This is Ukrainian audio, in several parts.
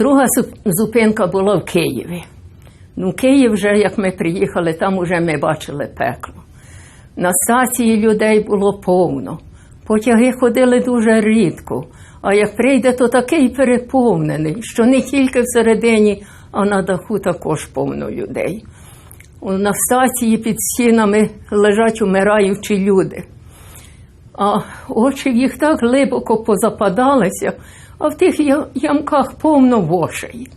Друга зупинка була в Києві. Ну, Київ вже, як ми приїхали, там уже ми бачили пекло. На стації людей було повно. Потяги ходили дуже рідко. А як прийде, то такий переповнений, що не тільки всередині, а на даху також повно людей. На стації під стінами лежать умираючі люди. А очі в їх так глибоко позападалися, а в тих ямках повно вошей.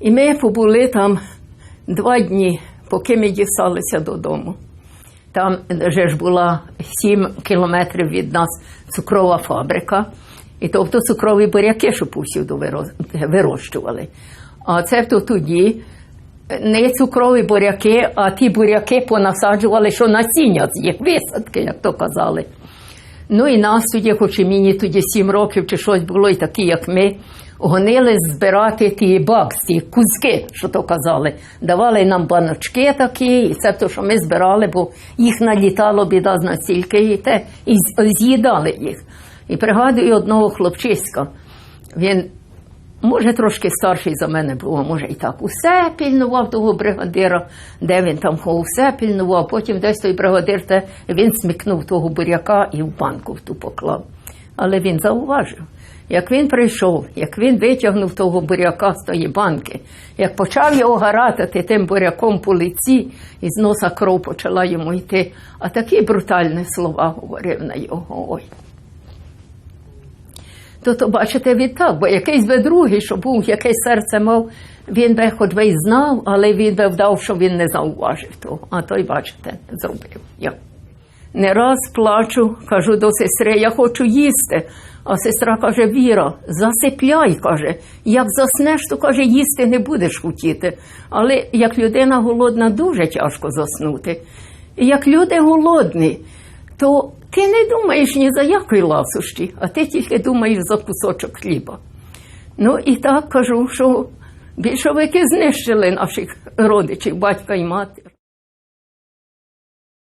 І ми побули там два дні, поки ми дісталися додому. Там же ж була 7 кілометрів від нас цукрова фабрика, і тобто цукрові буряки, що повсюду вирощували. А це то тоді не цукрові буряки, а ті буряки понасаджували, що насіння з їх висадки, як то казали. Ну і нас тоді, хоч і мені тоді сім років чи щось було, і такі, як ми, гонили збирати ті баксі, кузьки, що то казали. Давали нам баночки такі, і це те, що ми збирали, бо їх налітало біда настільки, і те, і з'їдали їх. І пригадую одного хлопчиська. Він Може, трошки старший за мене був, може і так. Усе пільнував того бригадира, де він там все пільнував. Потім десь той бригадир, те, він смікнув того буряка і в банку в ту поклав. Але він зауважив, як він прийшов, як він витягнув того буряка з тої банки, як почав його гаратати тим буряком по лиці, і з носа кров почала йому йти, а такі брутальні слова говорив на його. Ой. То, то бачите, відтак, бо якийсь би другий, що був, якесь серце мав, він би хоч би знав, але він би вдав, що він не зауважив того. А той, бачите, зробив. Я. Не раз плачу, кажу до сестри, я хочу їсти. А сестра каже: Віра, засипляй, каже. Як заснеш, то каже, їсти не будеш хотіти. Але як людина голодна, дуже тяжко заснути. І як люди голодні, то ти не думаєш ні за якої ласощі, а ти тільки думаєш за кусочок хліба. Ну і так кажу, що більшовики знищили наших родичів, батька і мати.